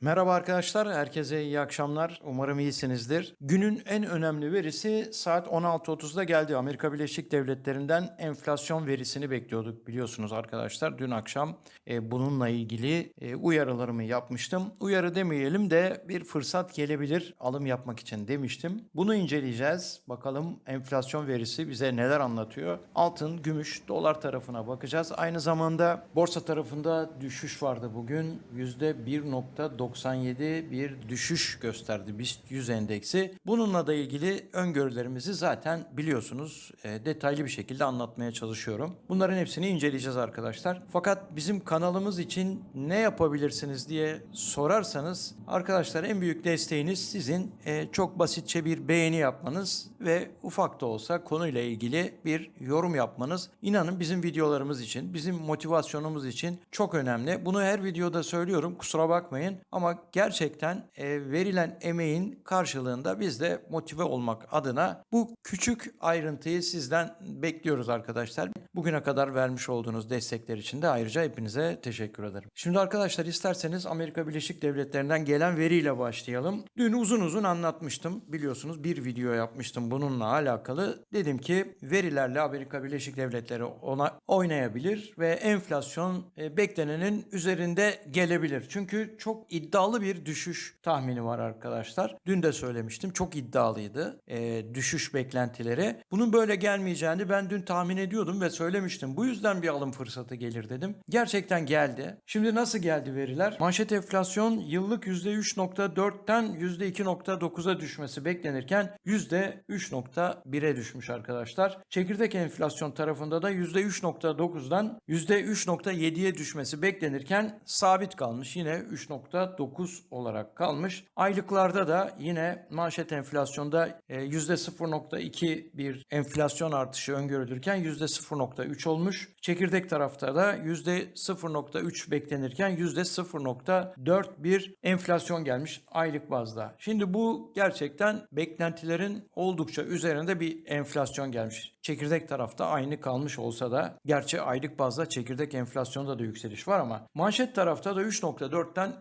Merhaba arkadaşlar, herkese iyi akşamlar. Umarım iyisinizdir. Günün en önemli verisi saat 16.30'da geldi. Amerika Birleşik Devletleri'nden enflasyon verisini bekliyorduk biliyorsunuz arkadaşlar. Dün akşam e, bununla ilgili e, uyarılarımı yapmıştım. Uyarı demeyelim de bir fırsat gelebilir alım yapmak için demiştim. Bunu inceleyeceğiz. Bakalım enflasyon verisi bize neler anlatıyor. Altın, gümüş, dolar tarafına bakacağız. Aynı zamanda borsa tarafında düşüş vardı bugün. %1.97 bir düşüş gösterdi BIST 100 endeksi. Bununla da ilgili öngörülerimizi zaten biliyorsunuz. E, detaylı bir şekilde anlatmaya çalışıyorum. Bunların hepsini inceleyeceğiz arkadaşlar. Fakat bizim kanalımız için ne yapabilirsiniz diye sorarsanız arkadaşlar en büyük desteğiniz sizin e, çok basitçe bir beğeni yapmanız ve ufak da olsa konuyla ilgili bir yorum yapmanız. İnanın bizim videolarımız için, bizim motivasyonumuz için çok önemli. Bunu her videoda söylüyorum. Kusura bakmayın ama gerçekten e, verilen emeğin karşılığında biz de motive olmak adına bu küçük ayrıntıyı sizden bekliyoruz arkadaşlar. Bugüne kadar vermiş olduğunuz destekler için de ayrıca hepinize teşekkür ederim. Şimdi arkadaşlar isterseniz Amerika Birleşik Devletleri'nden gelen veriyle başlayalım. Dün uzun uzun anlatmıştım. Biliyorsunuz bir video yapmıştım bununla alakalı. Dedim ki verilerle Amerika Birleşik Devletleri ona oynayabilir ve enflasyon e, beklenenin üzerinde gelebilir. Çünkü çok iddialı bir düşüş tahmini var arkadaşlar. Dün de söylemiştim. Çok iddialıydı e, düşüş beklentileri. Bunun böyle gelmeyeceğini ben dün tahmin ediyordum ve söylemiştim. Bu yüzden bir alım fırsatı gelir dedim. Gerçekten geldi. Şimdi nasıl geldi veriler? Manşet enflasyon yıllık %3.4'ten %2.9'a düşmesi beklenirken %3.1'e düşmüş arkadaşlar. Çekirdek enflasyon tarafında da %3.9'dan %3.7'ye düşmesi beklenirken sabit kalmış. Yine 3.9 olarak kalmış. Aylıklarda da yine manşet enflasyonda e, %0.2 bir enflasyon artışı öngörülürken %0.3 olmuş. Çekirdek tarafta da %0.3 beklenirken %0.4 bir enflasyon gelmiş aylık bazda. Şimdi bu gerçekten beklentilerin oldukça üzerinde bir enflasyon gelmiş. Çekirdek tarafta aynı kalmış olsa da gerçi aylık bazda çekirdek enflasyonda da yükseliş var ama manşet tarafta da 3.4'ten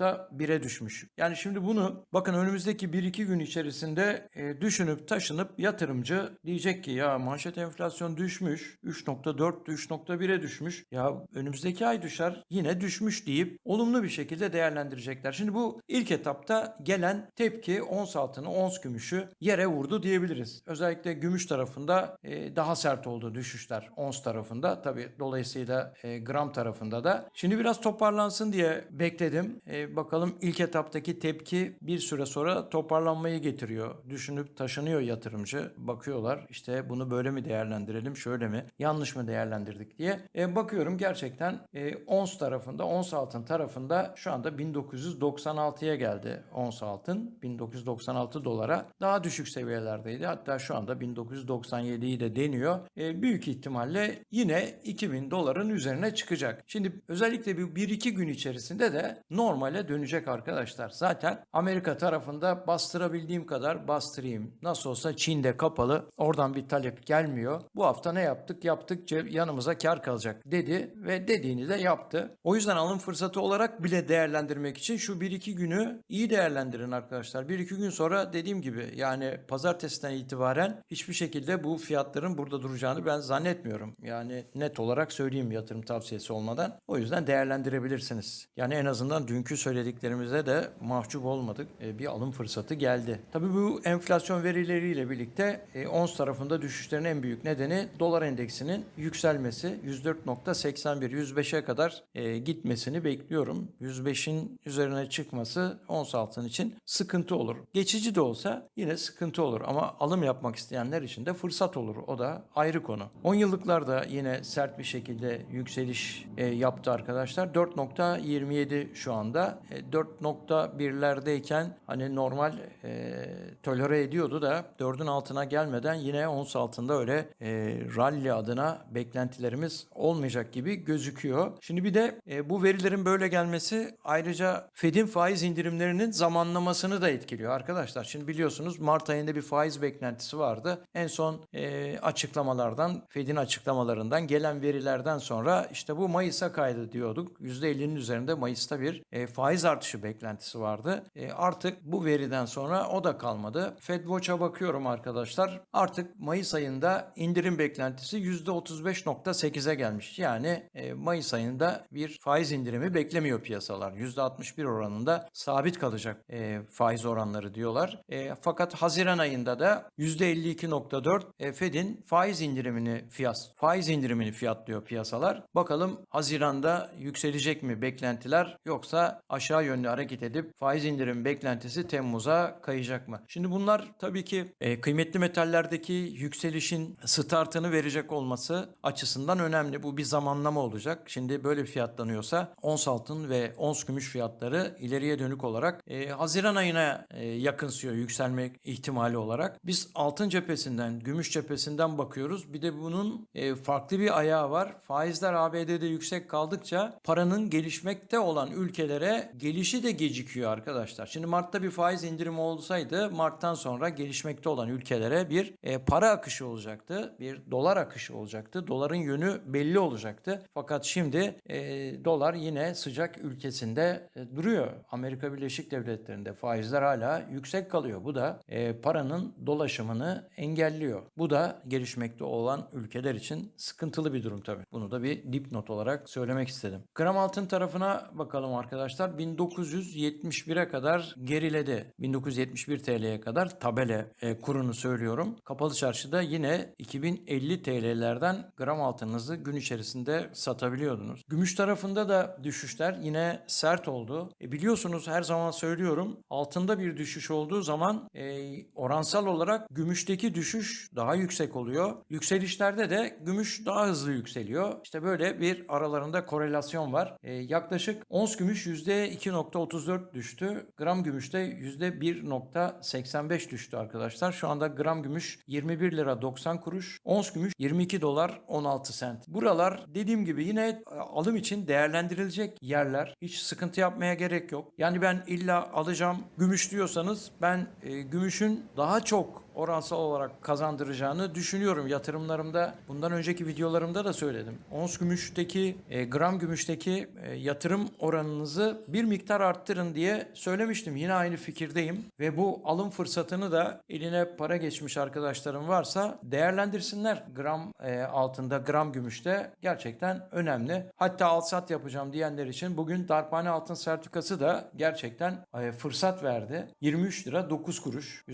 3.1'e düşmüş. Yani şimdi bunu bakın önümüzdeki 1-2 gün içerisinde e, düşünüp taşınıp yatırımcı diyecek ki ya manşet enflasyon düşmüş 3.4 3.1'e düşmüş. Ya önümüzdeki ay düşer yine düşmüş deyip olumlu bir şekilde değerlendirecekler. Şimdi bu ilk etapta gelen tepki ons altını ons gümüşü yere vurdu diyebiliriz. Özellikle gümüş tarafında e, daha sert oldu düşüşler ons tarafında. Tabi dolayısıyla e, gram tarafında da. Şimdi biraz toparlansın diye bekledim. E, bakalım ilk etaptaki tepki bir süre sonra toparlanmayı getiriyor. Düşünüp taşınıyor yatırımcı. Bakıyorlar işte bunu böyle mi değerlendirelim şöyle mi yanlış mı değerlendirdik diye. E, bakıyorum gerçekten e, ons tarafında ons altın tarafında şu anda 1996'ya geldi ons altın. 1996 dolara daha düşük seviyelerdeydi. Hatta şu anda 1997'yi de deniyor. E, büyük ihtimalle yine 2000 doların üzerine çıkacak. Şimdi özellikle bir 1-2 gün içerisinde de normale dönecek arkadaşlar. Zaten Amerika tarafında bastırabildiğim kadar bastırayım. Nasıl olsa Çin'de kapalı. Oradan bir talep gelmiyor. Bu hafta ne yaptık? Yaptıkça yanımıza kar kalacak dedi ve dediğini de yaptı. O yüzden alım fırsatı olarak bile değerlendirmek için şu 1-2 günü iyi değerlendirin arkadaşlar. 1-2 gün sonra dediğim gibi yani pazartesiden itibaren hiçbir şekilde bu fiyatların burada duracağını ben zannetmiyorum. Yani net olarak söyleyeyim yatırım tavsiyesi olmadan. O yüzden değerlendirebilirsiniz. Yani en azından dünkü söylediklerimize de mahcup olmadık. E, bir alım fırsatı geldi. Tabii bu enflasyon verileriyle birlikte e, ons tarafında düşüşlerin en büyük nedeni dolar endeksinin yükselmesi. 104.81 105'e kadar e, gitmesini bekliyorum. 105'in üzerine çıkması ons altın için sıkıntı olur. Geçici de olsa yine sıkıntı olur ama alım yapmak isteyenler için de fırsat olur. O da ayrı konu. 10 yıllıklarda yine sert bir şekilde yükseliş e, yaptı arkadaşlar. 4.27 şu anda. E, 4.1'lerdeyken hani normal e, tolere ediyordu da 4'ün altına gelmeden yine ons altında öyle e, rally adına beklentilerimiz olmayacak gibi gözüküyor. Şimdi bir de e, bu verilerin böyle gelmesi ayrıca Fed'in faiz indirimlerinin zamanlamasını da etkiliyor arkadaşlar. Şimdi biliyorsunuz Mart ayında bir faiz beklentisi vardı. En son e, açıklamalardan, Fed'in açıklamalarından gelen verilerden sonra işte bu Mayıs'a kaydı diyorduk. %50'nin üzerinde Mayıs'ta bir e, faiz artışı beklentisi vardı. E, artık bu veriden sonra o da kalmadı. Fed Watch'a bakıyorum arkadaşlar. Artık Mayıs ayında indirim beklentisi %35.8'e gelmiş. Yani e, Mayıs ayında bir faiz indirimi beklemiyor piyasalar. %61 oranında sabit kalacak e, faiz oranları diyorlar. E, fakat Haziran ayında da %52.4 e, Fed'in faiz indirimini fiyat faiz indirimini fiyatlıyor piyasalar. Bakalım Haziran'da yükselecek mi beklentiler yoksa aşağı yönlü hareket edip faiz indirim beklentisi Temmuz'a kayacak mı? Şimdi bunlar tabii ki e, kıymetli metallerdeki yükselişin startını verecek olması açısından önemli. Bu bir zamanlama olacak. Şimdi böyle fiyatlanıyorsa ons altın ve ons gümüş fiyatları ileriye dönük olarak e, Haziran ayına e, yakınsıyor yükselme ihtimali olarak. Biz altın cephesinden, gümüş cephesinden bakıyoruz. Bir de bunun e, farklı bir ayağı var. Faizler ABD'de yüksek kaldıkça paranın gelişmekte olan ülkelere gelişi de gecikiyor arkadaşlar. Şimdi Mart'ta bir faiz indirimi olsaydı Mart'tan sonra gelişmekte olan ülkelere bir e, para akışı olacaktı. Bir dolar akışı olacaktı. Doların yönü belli olacaktı. Fakat şimdi e, dolar yine sıcak ülkesinde e, duruyor. Amerika Birleşik Devletleri'nde faizler hala yüksek kalıyor. Bu da e, paranın dolaşımını engelliyor. Bu da gelişmekte olan ülkeler için sıkıntılı bir durum tabii. Bunu da bir dipnot olarak söylemek istedim. Gram altın tarafına bakalım arkadaşlar. 1971'e kadar geriledi. 1971 TL'ye kadar tabela e, kurunu söylüyorum. Kapalı çarşıda yine 2050 TL'lerden gram altınınızı gün içerisinde satabiliyordunuz. Gümüş tarafında da düşüşler yine sert oldu. E, biliyorsunuz her zaman söylüyorum altında bir düşüş olduğu zaman e, oransal olarak gümüşteki düşüş daha yüksek oluyor. Yükselişlerde de gümüş daha hızlı yükseliyor. İşte böyle bir aralarında korelasyon var. E, yaklaşık ons gümüş %2.34 düştü. Gram gümüşte %1.85 düştü arkadaşlar. Şu anda gram gümüş 21 lira 90 kuruş. Ons gümüş 22 dolar 16 sent. Buralar dediğim gibi yine e, alım için değerlendirilecek yerler. Hiç sıkıntı yapmaya gerek yok. Yani ben illa alacağım gümüş diyorsanız ben e, gümüşün daha çok oransal olarak kazandıracağını düşünüyorum yatırımlarımda. Bundan önceki videolarımda da söyledim. Ons gümüşteki, e, gram gümüşteki e, yatırım oranınızı bir miktar arttırın diye söylemiştim. Yine aynı fikirdeyim ve bu alım fırsatını da eline para geçmiş arkadaşlarım varsa değerlendirsinler. Gram e, altında, gram gümüşte gerçekten önemli. Hatta al sat yapacağım diyenler için bugün darphane altın sertifikası da gerçekten e, fırsat verdi. 23 lira 9 kuruş.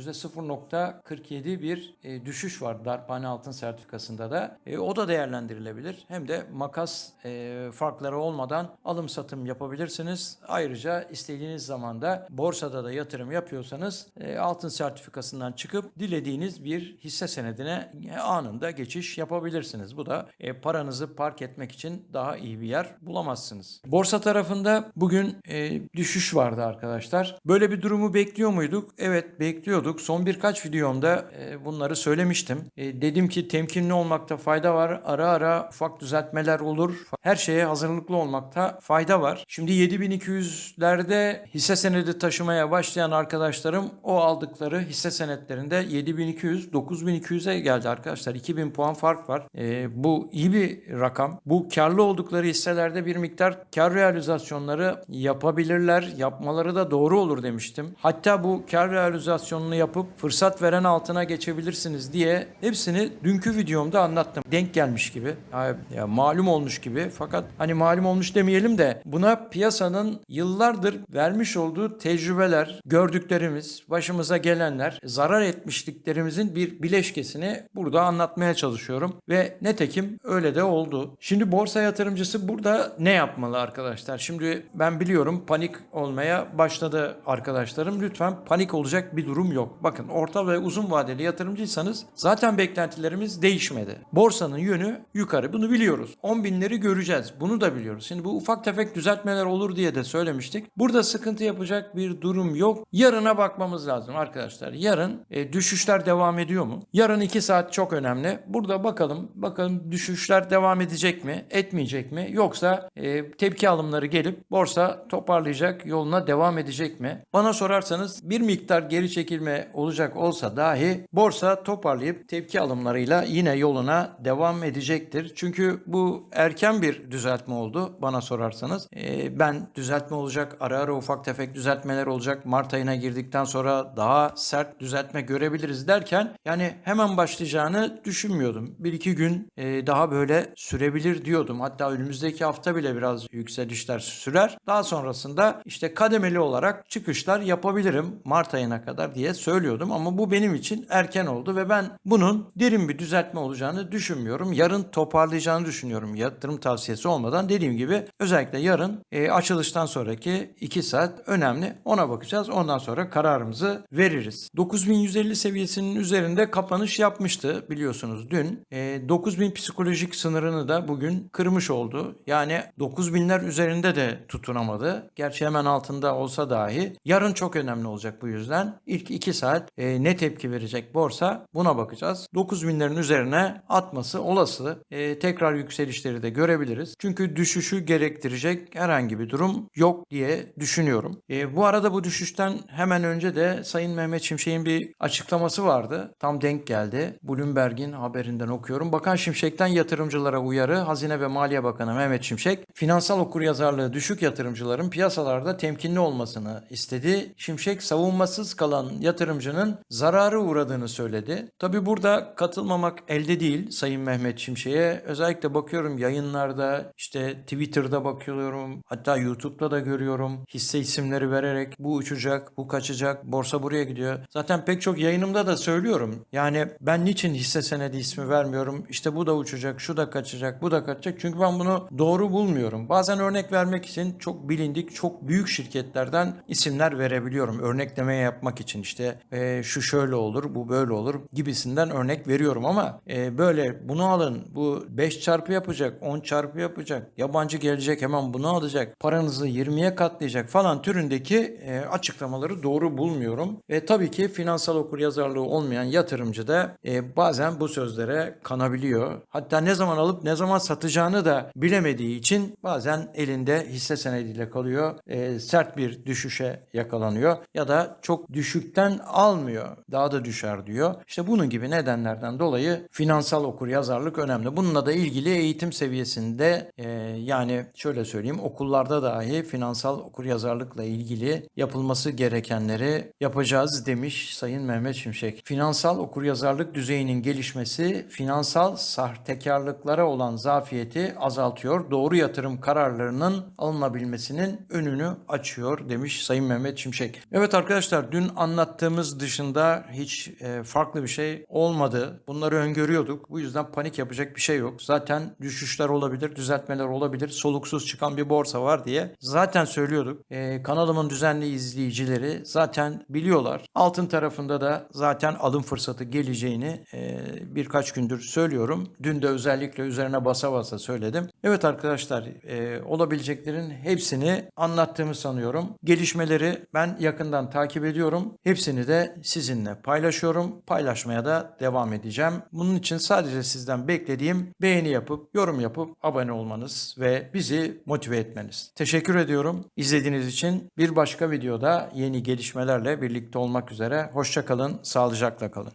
%0.47 bir e, düşüş var darphane altın sertifikasında da. E, o da değerlendirilebilir. Hem de makas e, farkları olmadan alım satım yapabilirsiniz. Ayrıca istediğiniz zaman da borsada da yatırım yapıyorsanız e, altın sertifikasından çıkıp dilediğiniz bir hisse senedine e, anında geçiş yapabilirsiniz. Bu da e, paranızı park etmek için daha iyi bir yer bulamazsınız. Borsa tarafında bugün e, düşüş vardı arkadaşlar. Böyle bir durumu bekliyor muyduk? Evet bekliyorduk. Son birkaç videomda e, bunları söylemiştim. E, dedim ki temkinli olmakta fayda var. Ara ara ufak düzeltmeler olur. Her şeye hazırlıklı olmakta fayda var. Şimdi 7200'lerde hisse senedi taşımaya başlayan arkadaşlarım o aldıkları hisse senetlerinde 7200 9200'e geldi arkadaşlar. 2000 puan fark var. E, bu iyi bir rakam. Bu karlı oldukları hisselerde bir miktar kar realizasyonları yapabilirler. Yapmaları da doğru olur demiştim. Hatta bu kar realizasyonunu yapıp fırsat veren altına geçebilirsiniz diye hepsini dünkü videomda anlattım. Denk gelmiş gibi. Ya, ya malum olmuş gibi. Fakat hani malum olmuş demeyelim de buna piyasanın yıllardır vermiş olduğu tecrübeler, gördüklerimiz, başımıza gelenler, zarar etmişliklerimizin bir bileşkesini burada anlatmaya çalışıyorum. Ve netekim öyle de oldu. Şimdi borsa yatırımcısı burada ne yapmalı arkadaşlar? Şimdi ben biliyorum panik olmaya başladı arkadaşlarım. Lütfen panik olacak bir durum yok. Bakın orta ve uzun vadeli yatırımcıysanız zaten beklentilerimiz değişmedi. Borsanın yönü yukarı. Bunu biliyoruz. 10 binleri göreceğiz. Bunu da biliyoruz. Şimdi bu ufak tefek düzeltmeler olur diye de söylemiştik. Burada sıkıntı yapacak bir durum yok. Yarına bakmamız lazım arkadaşlar. Yarın e, düşüşler devam ediyor mu? Yarın 2 saat çok önemli. Burada bakalım. Bakalım düşüşler devam edecek mi? Etmeyecek mi? Yoksa e, tepki alımları gelip borsa toparlayacak yoluna devam edecek mi? Bana sorarsanız bir miktar geri çekilme olacak olsa da dahi borsa toparlayıp tepki alımlarıyla yine yoluna devam edecektir. Çünkü bu erken bir düzeltme oldu bana sorarsanız. Ee, ben düzeltme olacak, ara ara ufak tefek düzeltmeler olacak. Mart ayına girdikten sonra daha sert düzeltme görebiliriz derken yani hemen başlayacağını düşünmüyordum. Bir iki gün e, daha böyle sürebilir diyordum. Hatta önümüzdeki hafta bile biraz yükselişler sürer. Daha sonrasında işte kademeli olarak çıkışlar yapabilirim Mart ayına kadar diye söylüyordum ama bu benim için erken oldu ve ben bunun derin bir düzeltme olacağını düşünmüyorum. Yarın toparlayacağını düşünüyorum. Yatırım tavsiyesi olmadan dediğim gibi özellikle yarın e, açılıştan sonraki 2 saat önemli. Ona bakacağız. Ondan sonra kararımızı veririz. 9150 seviyesinin üzerinde kapanış yapmıştı biliyorsunuz dün. E, 9000 psikolojik sınırını da bugün kırmış oldu. Yani 9000'ler üzerinde de tutunamadı. Gerçi hemen altında olsa dahi yarın çok önemli olacak bu yüzden. İlk 2 saat e, ne tepki verecek borsa buna bakacağız. 9000'lerin üzerine atması olası. E, tekrar yükselişleri de görebiliriz. Çünkü düşüşü gerektirecek herhangi bir durum yok diye düşünüyorum. E, bu arada bu düşüşten hemen önce de Sayın Mehmet Şimşek'in bir açıklaması vardı. Tam denk geldi. Bloomberg'in haberinden okuyorum. Bakan Şimşek'ten yatırımcılara uyarı. Hazine ve Maliye Bakanı Mehmet Şimşek, finansal okuryazarlığı düşük yatırımcıların piyasalarda temkinli olmasını istedi. Şimşek savunmasız kalan yatırımcının zararı uğradığını söyledi. Tabi burada katılmamak elde değil Sayın Mehmet Şimşek'e. Özellikle bakıyorum yayınlarda işte Twitter'da bakıyorum hatta YouTube'da da görüyorum hisse isimleri vererek bu uçacak, bu kaçacak, borsa buraya gidiyor. Zaten pek çok yayınımda da söylüyorum. Yani ben niçin hisse senedi ismi vermiyorum? İşte bu da uçacak, şu da kaçacak, bu da kaçacak. Çünkü ben bunu doğru bulmuyorum. Bazen örnek vermek için çok bilindik, çok büyük şirketlerden isimler verebiliyorum. Örneklemeye yapmak için işte e, şu şöyle olur, bu böyle olur gibisinden örnek veriyorum ama e, böyle bunu alın, bu 5 çarpı yapacak, 10 çarpı yapacak, yabancı gelecek hemen bunu alacak, paranızı 20'ye katlayacak falan türündeki e, açıklamaları doğru bulmuyorum. Ve tabii ki finansal okuryazarlığı olmayan yatırımcı da e, bazen bu sözlere kanabiliyor. Hatta ne zaman alıp ne zaman satacağını da bilemediği için bazen elinde hisse senediyle kalıyor. E, sert bir düşüşe yakalanıyor ya da çok düşükten almıyor. Daha da düşer diyor. İşte bunun gibi nedenlerden dolayı finansal okuryazarlık önemli. Bununla da ilgili eğitim seviyesinde e, yani şöyle söyleyeyim okullarda dahi finansal okuryazarlıkla ilgili yapılması gerekenleri yapacağız demiş Sayın Mehmet Şimşek. Finansal okuryazarlık düzeyinin gelişmesi finansal sahtekarlıklara olan zafiyeti azaltıyor. Doğru yatırım kararlarının alınabilmesinin önünü açıyor demiş Sayın Mehmet Şimşek. Evet arkadaşlar dün anlattığımız dışında hiç e, farklı bir şey olmadı. Bunları öngörüyorduk. Bu yüzden panik yapacak bir şey yok. Zaten düşüşler olabilir, düzeltmeler olabilir. Soluksuz çıkan bir borsa var diye zaten söylüyorduk. E, kanalımın düzenli izleyicileri zaten biliyorlar. Altın tarafında da zaten alım fırsatı geleceğini e, birkaç gündür söylüyorum. Dün de özellikle üzerine basa basa söyledim. Evet arkadaşlar e, olabileceklerin hepsini anlattığımı sanıyorum. Gelişmeleri ben yakından takip ediyorum. Hepsini de sizinle paylaşıyorum. Paylaşmaya da devam edeceğim. Bunun için sadece sizden beklediğim beğeni yapıp, yorum yapıp abone olmanız ve bizi motive etmeniz. Teşekkür ediyorum. İzlediğiniz için bir başka videoda yeni gelişmelerle birlikte olmak üzere. Hoşçakalın, sağlıcakla kalın.